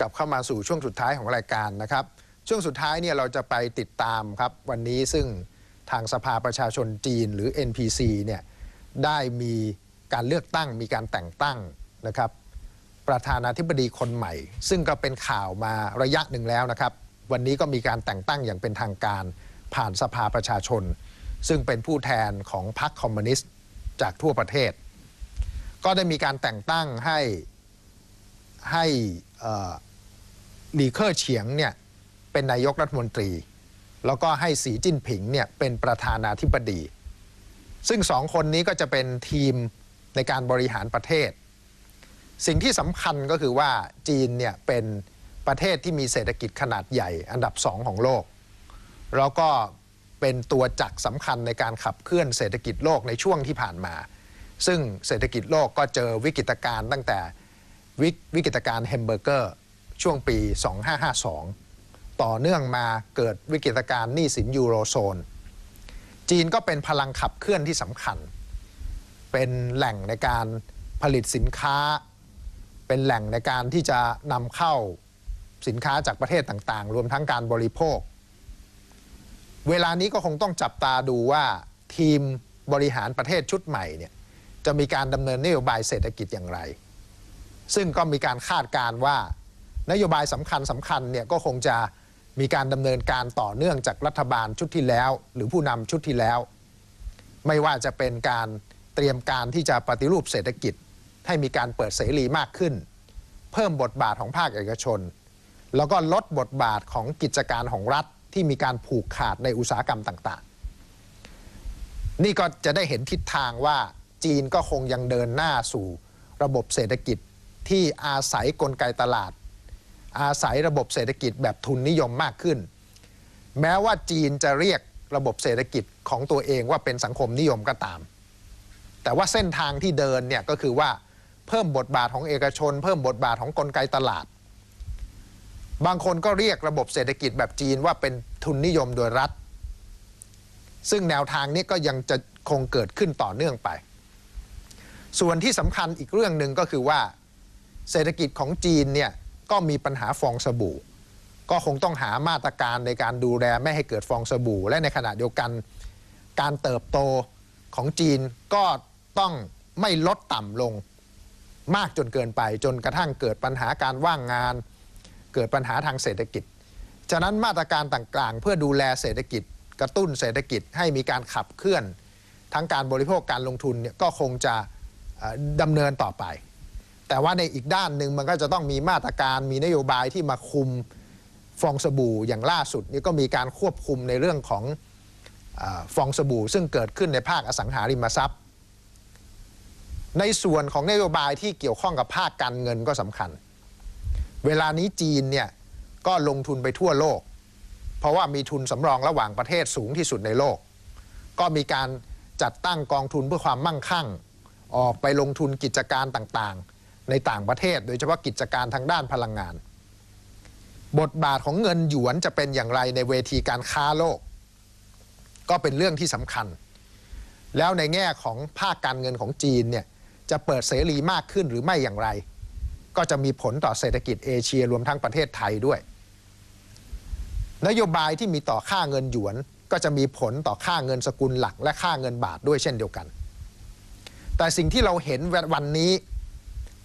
กลับเข้ามาสู่ช่วงสุดท้ายของรายการนะครับ ช่วงสุดท้ายเนี่ยเราจะไปติดตามครับวันนี้ซึ่งทางสภาประชาชนจีนหรือ NPC เนี่ยได้มีการเลือกตั้งมีการแต่งตั้งนะครับ ประธานาธิบดีคนใหม่ ซึ่งก็เป็นข่าวมาระยะหนึ่งแล้วนะครับ วันนี้ก็มีการแต่งตั้งอย่างเป็นทางการผ่านสภาประชาชน ซึ่งเป็นผู้แทนของพรรคคอมมิวนิสต์จากทั่วประเทศ ก็ได้มีการแต่งตั้งให้ให้อ่อ หลีเคอร์เฉียงเนี่ยเป็นนายกรัฐมนตรี แล้วก็ให้สีจิ้นผิงเนี่ยเป็นประธานาธิบดี ซึ่งสองคนนี้ก็จะเป็นทีมในการบริหารประเทศ สิ่งที่สำคัญก็คือว่าจีนเนี่ยเป็นประเทศที่มีเศรษฐกิจขนาดใหญ่อันดับสองของโลก แล้วก็เป็นตัวจักรสำคัญในการขับเคลื่อนเศรษฐกิจโลกในช่วงที่ผ่านมา ซึ่งเศรษฐกิจโลกก็เจอวิกฤตการณ์ตั้งแต่วิกฤตการณ์แฮมเบอร์เกอร์ ช่วงปี 2552 ต่อเนื่องมาเกิดวิกฤตการณ์หนี้สินยูโรโซน จีนก็เป็นพลังขับเคลื่อนที่สำคัญ เป็นแหล่งในการผลิตสินค้า เป็นแหล่งในการที่จะนำเข้าสินค้าจากประเทศต่างๆ รวมทั้งการบริโภค เวลานี้ก็คงต้องจับตาดูว่าทีมบริหารประเทศชุดใหม่เนี่ยจะมีการดำเนินนโยบายเศรษฐกิจอย่างไร ซึ่งก็มีการคาดการณ์ว่า นโยบายสำคัญสำคัญเนี่ยก็คงจะมีการดำเนินการต่อเนื่องจากรัฐบาลชุดที่แล้ว หรือผู้นำชุดที่แล้ว ไม่ว่าจะเป็นการเตรียมการที่จะปฏิรูปเศรษฐกิจ ให้มีการเปิดเสรีมากขึ้น เพิ่มบทบาทของภาคเอกชน แล้วก็ลดบทบาทของกิจการของรัฐที่มีการผูกขาดในอุตสาหกรรมต่างๆ นี่ก็จะได้เห็นทิศทางว่าจีนก็คงยังเดินหน้าสู่ระบบเศรษฐกิจที่อาศัยกลไกตลาด อาศัยระบบเศรษฐกิจแบบทุนนิยมมากขึ้น แม้ว่าจีนจะเรียกระบบเศรษฐกิจของตัวเองว่าเป็นสังคมนิยมก็ตาม แต่ว่าเส้นทางที่เดินเนี่ยก็คือว่าเพิ่มบทบาทของเอกชน เพิ่มบทบาทของกลไกตลาด บางคนก็เรียกระบบเศรษฐกิจแบบจีนว่าเป็นทุนนิยมโดยรัฐ ซึ่งแนวทางนี้ก็ยังจะคงเกิดขึ้นต่อเนื่องไป ส่วนที่สำคัญอีกเรื่องหนึ่งก็คือว่า เศรษฐกิจของจีนเนี่ย ก็มีปัญหาฟองสบู่ ก็คงต้องหามาตรการในการดูแลไม่ให้เกิดฟองสบู่ และในขณะเดียวกัน การเติบโตของจีนก็ต้องไม่ลดต่ำลงมากจนเกินไป จนกระทั่งเกิดปัญหาการว่างงาน เกิดปัญหาทางเศรษฐกิจ ฉะนั้นมาตรการต่างๆ เพื่อดูแลเศรษฐกิจ กระตุ้นเศรษฐกิจให้มีการขับเคลื่อน ทั้งการบริโภคการลงทุนเนี่ยก็คงจะดำเนินต่อไป แต่ว่าในอีกด้านหนึ่งมันก็จะต้องมีมาตรการมีนโยบายที่มาคุมฟองสบู่อย่างล่าสุดนี่ก็มีการควบคุมในเรื่องของอฟองสบู่ ซึ่งเกิดขึ้นในภาคอสังหาริมทรัพย์ ในส่วนของนโยบายที่เกี่ยวข้องกับภาคการเงินก็สำคัญ เวลานี้จีนเนี่ยก็ลงทุนไปทั่วโลก เพราะว่ามีทุนสำรองระหว่างประเทศสูงที่สุดในโลก ก็มีการจัดตั้งกองทุนเพื่อความมั่งคั่ง ออกไปลงทุนกิจการต่างๆ ในต่างประเทศ โดยเฉพาะกิจการทางด้านพลังงาน บทบาทของเงินหยวนจะเป็นอย่างไรในเวทีการค้าโลก ก็เป็นเรื่องที่สำคัญ แล้วในแง่ของภาคการเงินของจีนเนี่ยจะเปิดเสรีมากขึ้นหรือไม่อย่างไร ก็จะมีผลต่อเศรษฐกิจเอเชียรวมทั้งประเทศไทยด้วย นโยบายที่มีต่อค่าเงินหยวนก็จะมีผลต่อค่าเงินสกุลหลักและค่าเงินบาทด้วยเช่นเดียวกัน แต่สิ่งที่เราเห็นวันนี้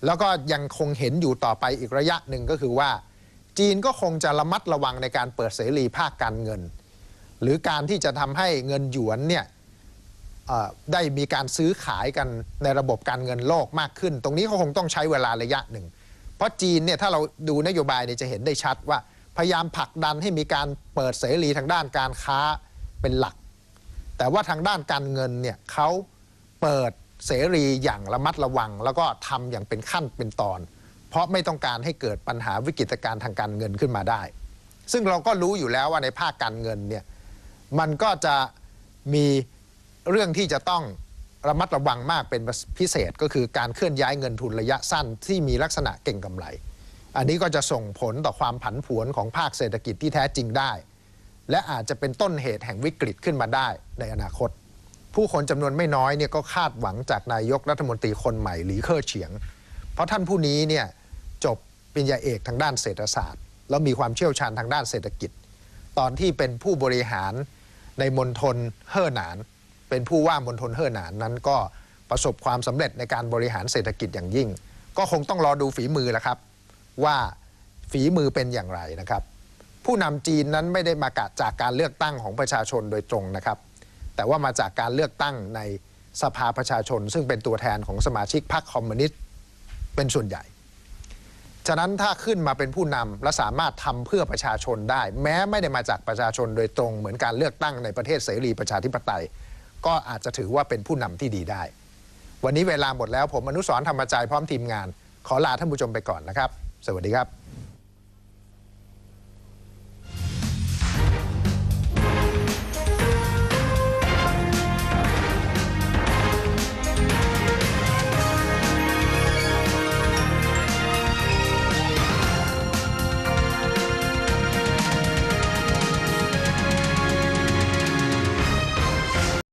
แล้วก็ยังคงเห็นอยู่ต่อไปอีกระยะหนึ่งก็คือว่า จีนก็คงจะระมัดระวังในการเปิดเสรีภาคการเงิน หรือการที่จะทำให้เงินหยวนเนี่ยได้มีการซื้อขายกันในระบบการเงินโลกมากขึ้น ตรงนี้เขาคงต้องใช้เวลาระยะหนึ่ง เพราะจีนเนี่ยถ้าเราดูนโยบายเนี่ยจะเห็นได้ชัดว่า พยายามผลักดันให้มีการเปิดเสรีทางด้านการค้าเป็นหลัก แต่ว่าทางด้านการเงินเนี่ยเขาเปิด เสรีอย่างระมัดระวัง แล้วก็ทำอย่างเป็นขั้นเป็นตอน เพราะไม่ต้องการให้เกิดปัญหาวิกฤตการณ์ทางการเงินขึ้นมาได้ ซึ่งเราก็รู้อยู่แล้วว่าในภาคการเงินเนี่ยมันก็จะมีเรื่องที่จะต้องระมัดระวังมากเป็นพิเศษก็คือการเคลื่อนย้ายเงินทุนระยะสั้นที่มีลักษณะเก่งกำไร อันนี้ก็จะส่งผลต่อความผันผวนของภาคเศรษฐกิจที่แท้จริงได้ และอาจจะเป็นต้นเหตุแห่งวิกฤตขึ้นมาได้ในอนาคต ผู้คนจำนวนไม่น้อยเนี่ยก็คาดหวังจากนายกรัฐมนตรีคนใหม่หลีเค่อเฉียง เพราะท่านผู้นี้เนี่ยจบปริญญาเอกทางด้านเศรษฐศาสตร์ แล้วมีความเชี่ยวชาญทางด้านเศรษฐกิจ ตอนที่เป็นผู้บริหารในมณฑลเฮ่อหนาน เป็นผู้ว่ามณฑลเฮ่อหนานนั้นก็ประสบความสำเร็จในการบริหารเศรษฐกิจอย่างยิ่ง ก็คงต้องรอดูฝีมือแล้วครับ ว่าฝีมือเป็นอย่างไรนะครับ ผู้นำจีนนั้นไม่ได้มาจากการเลือกตั้งของประชาชนโดยตรงนะครับ แต่ว่ามาจากการเลือกตั้งในสภาประชาชน ซึ่งเป็นตัวแทนของสมาชิกพรรคคอมมิวนิสต์เป็นส่วนใหญ่ ฉะนั้นถ้าขึ้นมาเป็นผู้นำและสามารถทำเพื่อประชาชนได้ แม้ไม่ได้มาจากประชาชนโดยตรงเหมือนการเลือกตั้งในประเทศเสรีประชาธิปไตย ก็อาจจะถือว่าเป็นผู้นำที่ดีได้ วันนี้เวลาหมดแล้วผมอนุสรธรรมใจพร้อมทีมงาน ขอลาท่านผู้ชมไปก่อนนะครับ สวัสดีครับ